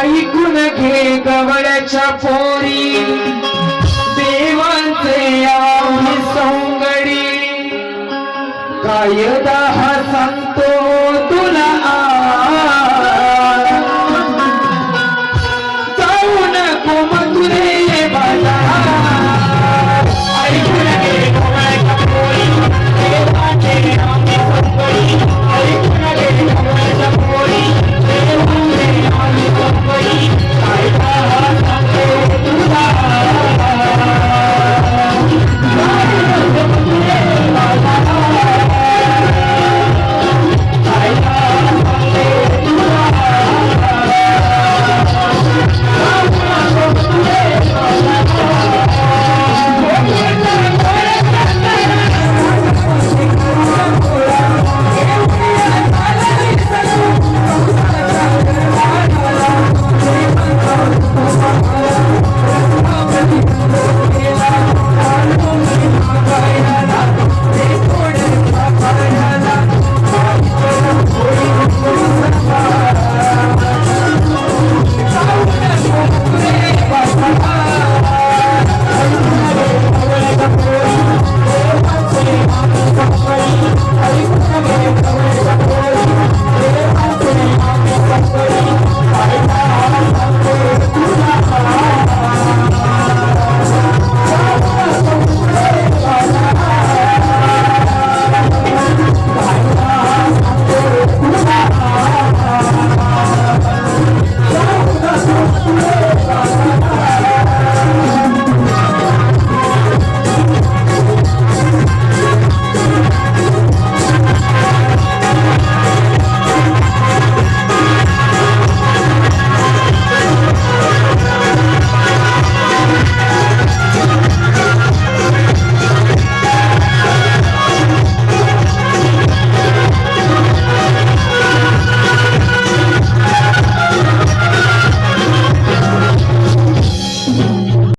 ऐकून घे गवळ्याच्या पोरी. देवांचे आम्ही सौंगडी. कायदा